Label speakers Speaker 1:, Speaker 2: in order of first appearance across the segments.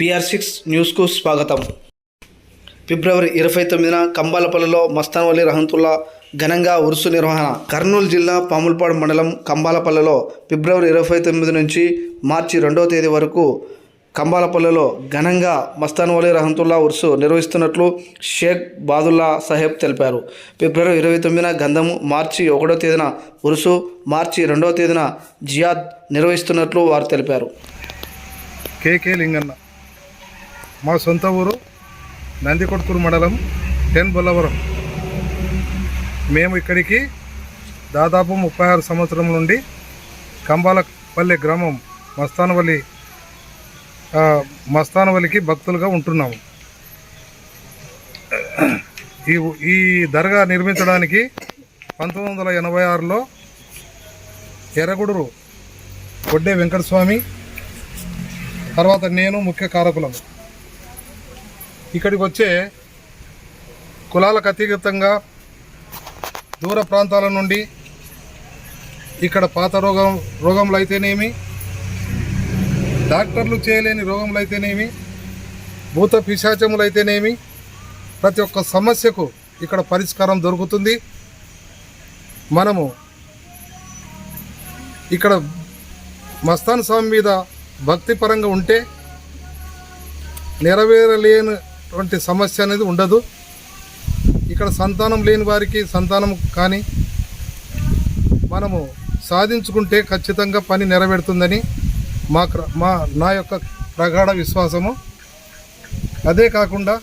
Speaker 1: PR six న్యూస్కు స్వాగతం. ఫిబ్రవరి ఇరవై తొమ్మిదిన కంబాలపల్లిలో మస్తాన్వలి రహంతుల్లా ఘనంగా ఉరుసు నిర్వహణ. కర్నూలు జిల్లా పాములపాడు మండలం కంబాలపల్లిలో ఫిబ్రవరి ఇరవై తొమ్మిది నుంచి మార్చి రెండవ తేదీ వరకు కంబాలపల్లిలో ఘనంగా మస్తాన్వలి రహంతుల్లా ఉరుసు నిర్వహిస్తున్నట్లు షేక్ బాదుల్లా సాహెబ్ తెలిపారు. ఫిబ్రవరి ఇరవై తొమ్మిదిన గంధము మార్చి ఒకటో తేదీన ఉరుసు మార్చి రెండవ తేదీన జియాద్ నిర్వహిస్తున్నట్లు వారు తెలిపారు.
Speaker 2: K K Linganna. మా సొంత ఊరు నందికొట్కూరు మండలం టెన్ బొల్లవరం. మేము ఇక్కడికి దాదాపు ముప్పై ఆరు సంవత్సరం నుండి కంబాలపల్లె గ్రామం మస్తానవల్లి మస్తానవల్లికి భక్తులుగా ఉంటున్నాము. ఈ ఈ దర్గా నిర్మించడానికి పంతొమ్మిది వందల ఎనభై ఆరులో ఎర్రగుడురు కొడ్డే వెంకటస్వామి తర్వాత నేను ముఖ్య కారకులం. ఇక్కడికి వచ్చే కులాలకు అతీతంగా దూర ప్రాంతాల నుండి ఇక్కడ పాత రోగం రోగములు అయితేనేమి డాక్టర్లు చేయలేని రోగములు అయితేనేమి భూత పిశాచములు అయితేనేమి ప్రతి ఒక్క సమస్యకు ఇక్కడ పరిష్కారం దొరుకుతుంది. మనము ఇక్కడ మస్తాన్ స్వామి మీద భక్తిపరంగా ఉంటే నెరవేరలేని అటువంటి సమస్య అనేది ఉండదు. ఇక్కడ సంతానం లేని వారికి సంతానం కానీ మనము సాధించుకుంటే ఖచ్చితంగా పని నెరవేరుతుందని మా మా నా యొక్క ప్రగాఢ విశ్వాసము. అదే కాకుండా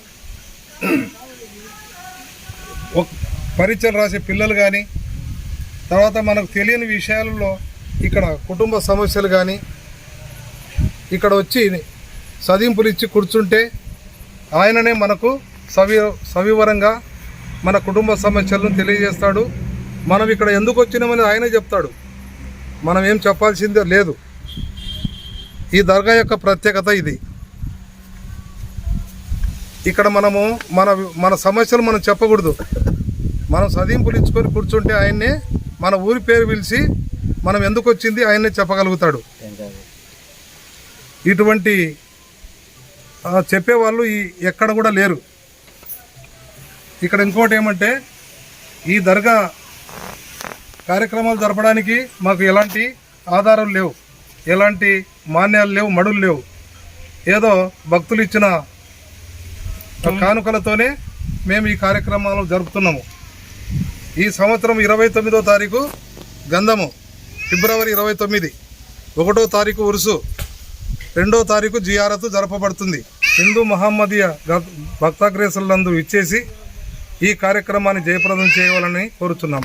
Speaker 2: పరీక్షలు రాసే పిల్లలు కానీ తర్వాత మనకు తెలియని విషయాలలో ఇక్కడ కుటుంబ సమస్యలు కానీ ఇక్కడ వచ్చి సదింపులు ఇచ్చి కూర్చుంటే ఆయననే మనకు సవి సవివరంగా మన కుటుంబ సమస్యలను తెలియజేస్తాడు. మనం ఇక్కడ ఎందుకు వచ్చినామని ఆయనే చెప్తాడు. మనం ఏం చెప్పాల్సిందే లేదు. ఈ దర్గా యొక్క ప్రత్యేకత ఇది. ఇక్కడ మనము మన మన సమస్యలు మనం చెప్పకూడదు. మనం సదింపులు ఇచ్చుకొని కూర్చుంటే ఆయన్నే మన ఊరి పేరు పిలిచి మనం ఎందుకు వచ్చింది ఆయన్నే చెప్పగలుగుతాడు. ఇటువంటి చెప్పేవాళ్ళు ఈ ఎక్కడ కూడా లేరు. ఇక్కడ ఇంకోటి ఏమంటే ఈ దర్గా కార్యక్రమాలు జరపడానికి మాకు ఎలాంటి ఆధారాలు లేవు. ఎలాంటి మాన్యాలు లేవు మడులు లేవు. ఏదో భక్తులు ఇచ్చిన కానుకలతోనే మేము ఈ కార్యక్రమాలు జరుపుతున్నాము. ఈ సంవత్సరం ఇరవై తొమ్మిదో తారీఖు గంధము ఫిబ్రవరి ఇరవై తొమ్మిది ఒకటో తారీఖు ఉరుసు రెండో తారీఖు జియారత్ జరపబడుతుంది. హిందూ మహమ్మదీయ భక్తాగ్రేసులందు ఇచ్చేసి ఈ కార్యక్రమాన్ని జయప్రదం చేయాలని కోరుతున్నాం